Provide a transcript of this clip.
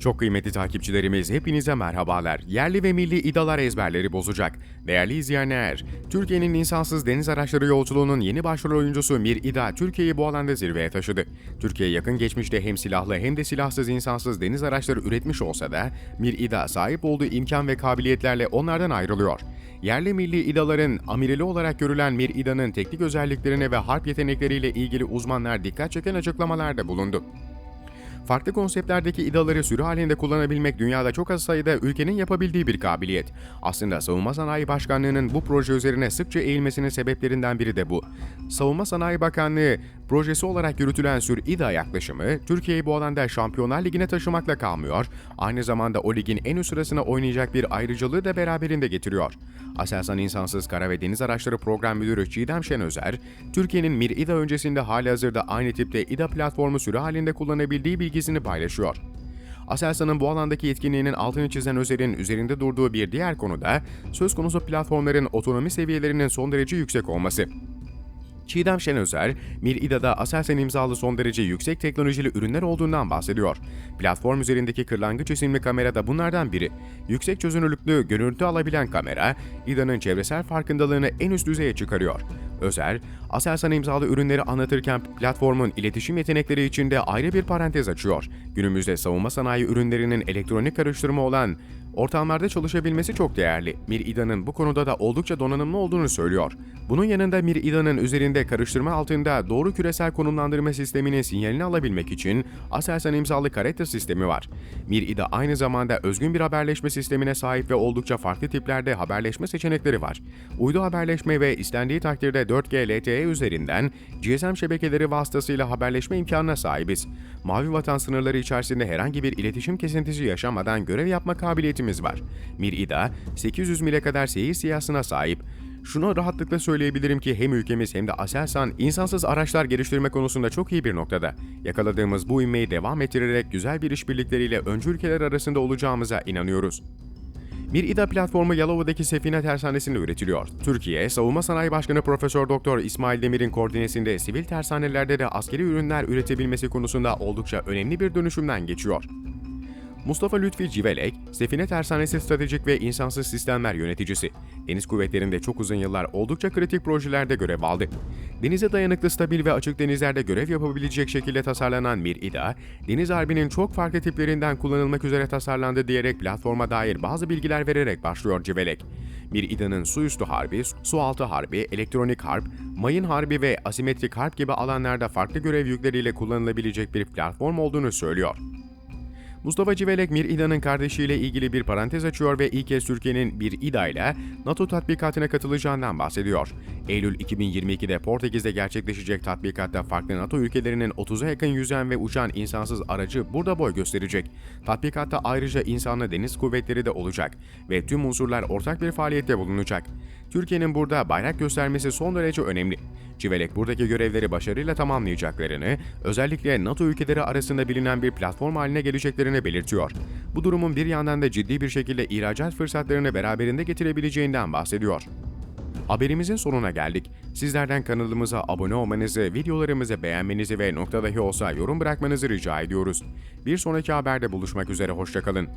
Çok kıymetli takipçilerimiz hepinize merhabalar. Yerli ve milli idalar ezberleri bozacak. Değerli izleyenler, Türkiye'nin insansız deniz araçları yolculuğunun yeni başrol oyuncusu Mir İda Türkiye'yi bu alanda zirveye taşıdı. Türkiye yakın geçmişte hem silahlı hem de silahsız insansız deniz araçları üretmiş olsa da Mir İda sahip olduğu imkan ve kabiliyetlerle onlardan ayrılıyor. Yerli milli İDA'ların amirali olarak görülen Mir İDA'nın teknik özelliklerine ve harp yetenekleriyle ilgili uzmanlar dikkat çeken açıklamalarda bulundu. Farklı konseptlerdeki İDA'ları sürü halinde kullanabilmek dünyada çok az sayıda ülkenin yapabildiği bir kabiliyet. Aslında Savunma Sanayi Başkanlığı'nın bu proje üzerine sıkça eğilmesinin sebeplerinden biri de bu. Savunma Sanayi Bakanlığı projesi olarak yürütülen Sür İDA yaklaşımı, Türkiye'yi bu alanda Şampiyonlar Ligi'ne taşımakla kalmıyor, aynı zamanda o ligin en üst sırasına oynayacak bir ayrıcalığı da beraberinde getiriyor. Aselsan İnsansız Kara ve Deniz Araçları Program Müdürü Çiğdem Şenözer, Türkiye'nin Mir İDA öncesinde halihazırda aynı tipte İDA platformu sürü halinde kullanabildiği bilgisini paylaşıyor. Aselsan'ın bu alandaki yetkinliğinin altını çizen Özer'in üzerinde durduğu bir diğer konu da söz konusu platformların otonomi seviyelerinin son derece yüksek olması. Çiğdem Şenözer, Mir-İDA'da Aselsan imzalı son derece yüksek teknolojili ürünler olduğundan bahsediyor. Platform üzerindeki kırlangıç isimli kamera da bunlardan biri. Yüksek çözünürlüklü görüntü alabilen kamera, İDA'nın çevresel farkındalığını en üst düzeye çıkarıyor. Özer, Aselsan imzalı ürünleri anlatırken platformun iletişim yetenekleri içinde ayrı bir parantez açıyor. Günümüzde savunma sanayi ürünlerinin elektronik karıştırma olan Ortamlarda çalışabilmesi çok değerli. Mir İDA'nın bu konuda da oldukça donanımlı olduğunu söylüyor. Bunun yanında Mir İDA'nın üzerinde karıştırma altında doğru küresel konumlandırma sisteminin sinyalini alabilmek için Aselsan imzalı Karetta sistemi var. Mir İDA aynı zamanda özgün bir haberleşme sistemine sahip ve oldukça farklı tiplerde haberleşme seçenekleri var. Uydu haberleşme ve istendiği takdirde 4G LTE üzerinden GSM şebekeleri vasıtasıyla haberleşme imkanına sahibiz. Mavi Vatan sınırları içerisinde herhangi bir iletişim kesintisi yaşamadan görev yapma kabiliyetimiz var. Mir-İDA 800 mile kadar seyir siyasına sahip. Şunu rahatlıkla söyleyebilirim ki hem ülkemiz hem de Aselsan insansız araçlar geliştirme konusunda çok iyi bir noktada. Yakaladığımız bu inmeyi devam ettirerek güzel bir işbirlikleriyle öncü ülkeler arasında olacağımıza inanıyoruz. Bir İDA platformu Yalova'daki Sefine Tersanesi'nde üretiliyor. Türkiye, Savunma Sanayi Başkanı Profesör Doktor İsmail Demir'in koordinesinde sivil tersanelerde de askeri ürünler üretebilmesi konusunda oldukça önemli bir dönüşümden geçiyor. Mustafa Lütfi Civelek, Sefine Tersanesi Stratejik ve İnsansız Sistemler Yöneticisi. Deniz kuvvetlerinde çok uzun yıllar oldukça kritik projelerde görev aldı. Denize dayanıklı, stabil ve açık denizlerde görev yapabilecek şekilde tasarlanan Mir-İDA, deniz harbinin çok farklı tiplerinden kullanılmak üzere tasarlandı diyerek platforma dair bazı bilgiler vererek başlıyor Civelek. Mir-İDA'nın su üstü harbi, su altı harbi, elektronik harp, mayın harbi ve asimetrik harp gibi alanlarda farklı görev yükleriyle kullanılabilecek bir platform olduğunu söylüyor. Mustafa Civelek Mir İDA'nın kardeşiyle ilgili bir parantez açıyor ve ilk kez Türkiye'nin bir İDA ile NATO tatbikatına katılacağından bahsediyor. Eylül 2022'de Portekiz'de gerçekleşecek tatbikatta farklı NATO ülkelerinin 30'a yakın yüzen ve uçan insansız aracı burada boy gösterecek. Tatbikatta ayrıca insanlı deniz kuvvetleri de olacak ve tüm unsurlar ortak bir faaliyette bulunacak. Türkiye'nin burada bayrak göstermesi son derece önemli. Civelek buradaki görevleri başarıyla tamamlayacaklarını, özellikle NATO ülkeleri arasında bilinen bir platform haline geleceklerini belirtiyor. Bu durumun bir yandan da ciddi bir şekilde ihracat fırsatlarını beraberinde getirebileceğinden bahsediyor. Haberimizin sonuna geldik. Sizlerden kanalımıza abone olmanızı, videolarımızı beğenmenizi ve nokta dahi olsa yorum bırakmanızı rica ediyoruz. Bir sonraki haberde buluşmak üzere, hoşçakalın.